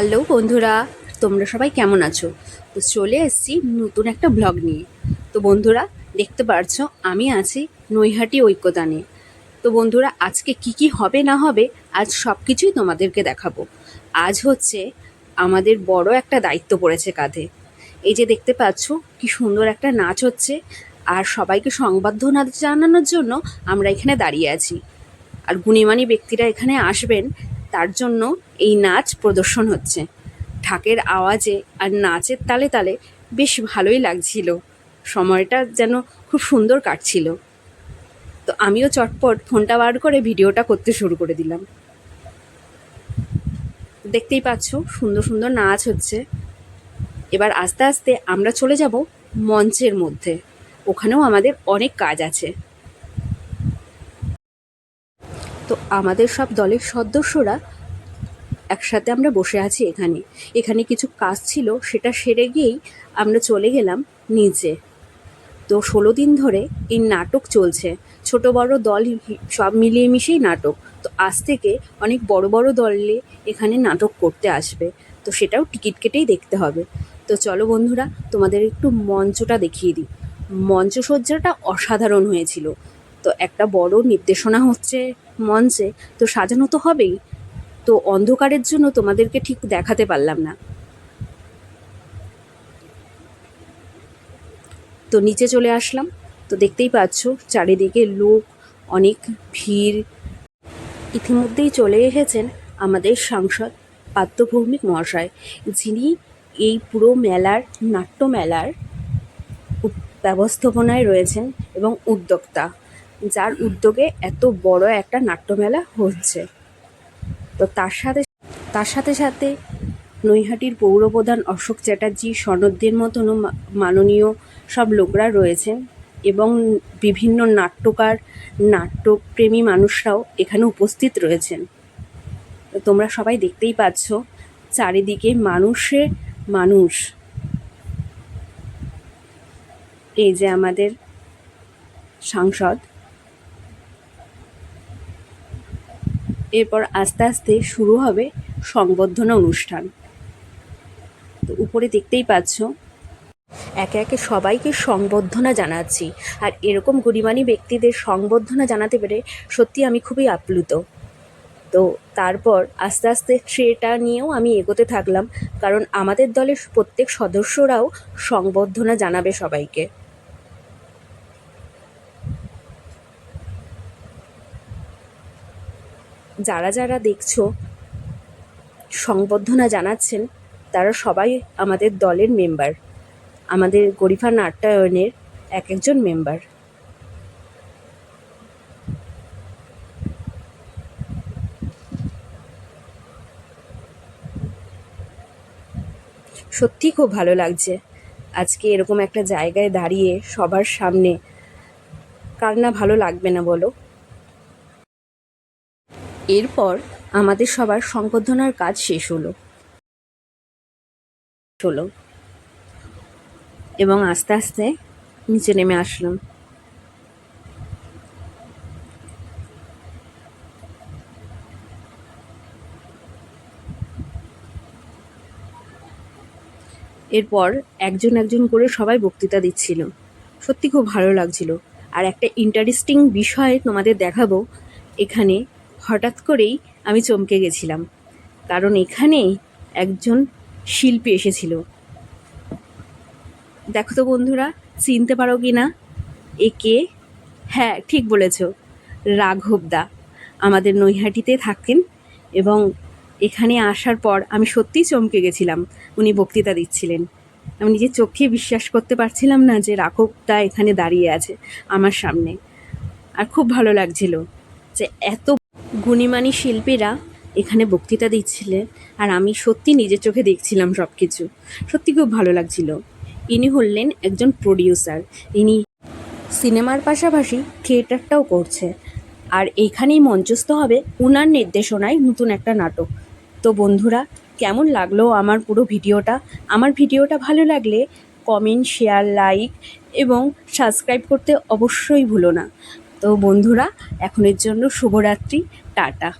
Hello বন্ধুরা, তোমরা সবাই কেমন আছো? তো চলে এসেছি নতুন একটা ব্লগ নিয়ে। তো বন্ধুরা, দেখতে পারছ, আমি আছি নৈহাটি ঐক্যদানে তো বন্ধুরা, আজকে কি কি হবে না হবে, আজ সব কিছুই তোমাদেরকে দেখাবো। আজ হচ্ছে আমাদের বড় একটা দায়িত্ব পড়েছে কাঁধে। এই যে দেখতে পাচ্ছ, কি সুন্দর একটা নাচ হচ্ছে। আর সবাইকে সংবর্ধনা জানানোর জন্য আমরা এখানে দাঁড়িয়ে আছি। আর গুণীমানী ব্যক্তিরা এখানে আসবেন তার জন্য এই নাচ প্রদর্শন হচ্ছে। ঢাকের আওয়াজে আর নাচের তালে তালে বেশ ভালোই লাগছিল। সময়টা যেন খুব সুন্দর কাটছিল। তো আমিও চটপট ফোনটা বার করে ভিডিওটা করতে শুরু করে দিলাম। দেখতেই পাচ্ছ, সুন্দর সুন্দর নাচ হচ্ছে। এবার আস্তে আস্তে আমরা চলে যাব মঞ্চের মধ্যে। ওখানেও আমাদের অনেক কাজ আছে। তো আমাদের সব দলের সদস্যরা একসাথে আমরা বসে আছি এখানে। এখানে কিছু কাজ ছিল, সেটা সেরে গিয়েই আমরা চলে গেলাম নিচে। তো ষোলো দিন ধরে এই নাটক চলছে। ছোট বড় দল সব মিলিয়ে মিশেই নাটক। তো আজ থেকে অনেক বড় বড় দলে এখানে নাটক করতে আসবে। তো সেটাও টিকিট কেটেই দেখতে হবে। তো চলো বন্ধুরা, তোমাদের একটু মঞ্চটা দেখিয়ে দিই। মঞ্চসজ্জাটা অসাধারণ হয়েছিল। তো একটা বড় নির্দেশনা হচ্ছে মঞ্চে তো সাজানো তো হবেই। তো অন্ধকারের জন্য তোমাদেরকে ঠিক দেখাতে পারলাম না। তো নিচে চলে আসলাম। তো দেখতেই পাচ্ছ, চারিদিকে লোক, অনেক ভিড়। ইতিমধ্যেই চলে এসেছেন আমাদের সাংসদ পাত্রভৌমিক মহাশয়, যিনি এই পুরো মেলার নাট্য মেলার ব্যবস্থাপনায় রয়েছেন এবং উদ্যোক্তা। যার উদ্যোগে এত বড় একটা নাট্যমেলা হচ্ছে। তো তার সাথে তার সাথে সাথে নৈহাটির পৌরপ্রধান অশোক চ্যাটার্জি, সনদদের মতনও মাননীয় সব লোকরা রয়েছেন এবং বিভিন্ন নাট্যকার, নাট্যপ্রেমী মানুষরাও এখানে উপস্থিত রয়েছেন। তোমরা সবাই দেখতেই পাচ্ছ চারিদিকে মানুষে মানুষ। এই যে আমাদের সাংসদ এরপর আস্তে আস্তে শুরু হবে সংবর্ধনা অনুষ্ঠান। তো উপরে দেখতেই পাচ্ছ, একে একে সবাইকে সংবর্ধনা জানাচ্ছি। আর এরকম গরিমানি ব্যক্তিদের সংবর্ধনা জানাতে পেরে সত্যি আমি খুবই আপ্লুত। তো তারপর আস্তে আস্তে ট্রেটা নিয়েও আমি এগোতে থাকলাম, কারণ আমাদের দলের প্রত্যেক সদস্যরাও সংবর্ধনা জানাবে সবাইকে। যারা যারা দেখছ, সংবর্ধনা জানাচ্ছেন, তারা সবাই আমাদের দলের মেম্বার আমাদের গরিফা নাট্যায়নের এক একজন মেম্বার সত্যি খুব ভালো লাগছে। আজকে এরকম একটা জায়গায় দাঁড়িয়ে সবার সামনে কার না ভালো লাগবে না বলো। এরপর আমাদের সবার সংবর্ধনার কাজ শেষ হলো। হলো এবং আস্তে আস্তে নিচে নেমে আসলাম। এরপর একজন একজন করে সবাই বক্তৃতা দিচ্ছিল। সত্যি খুব ভালো লাগছিল। আর একটা ইন্টারেস্টিং বিষয় তোমাদের দেখাবো। এখানে হঠাৎ করেই আমি চমকে গেছিলাম। কারণ এখানে একজন শিল্পী এসেছিল। দেখো তো বন্ধুরা, চিনতে পারো কি না এ কে? হ্যাঁ ঠিক বলেছ। রাঘব দা। আমাদের নৈহাটিতে থাকেন এবং এখানে আসার পর আমি সত্যিই চমকে গেছিলাম। উনি বক্তৃতা দিচ্ছিলেন। আমি নিজের চোখে বিশ্বাস করতে পারছিলাম না যে রাঘব দা এখানে দাঁড়িয়ে আছে আমার সামনে। আর খুব ভালো লাগছিল যে এত গুণীমানী শিল্পীরা এখানে বক্তৃতা দিচ্ছিলেন আর আমি সত্যি নিজের চোখে দেখছিলাম সব কিছু সত্যি খুব ভালো লাগছিল। ইনি হলেন একজন প্রডিউসার ইনি সিনেমার পাশাপাশি থিয়েটারটাও করছে। আর এইখানেই মঞ্চস্থ হবে উনার নির্দেশনায় নতুন একটা নাটক। তো বন্ধুরা, কেমন লাগল আমার পুরো ভিডিওটা? আমার ভিডিওটা ভালো লাগলে কমেন্ট শেয়ার লাইক এবং সাবস্ক্রাইব করতে অবশ্যই ভুলো না। তো বন্ধুরা এখনের জন্য শুভরাত্রি টাটা।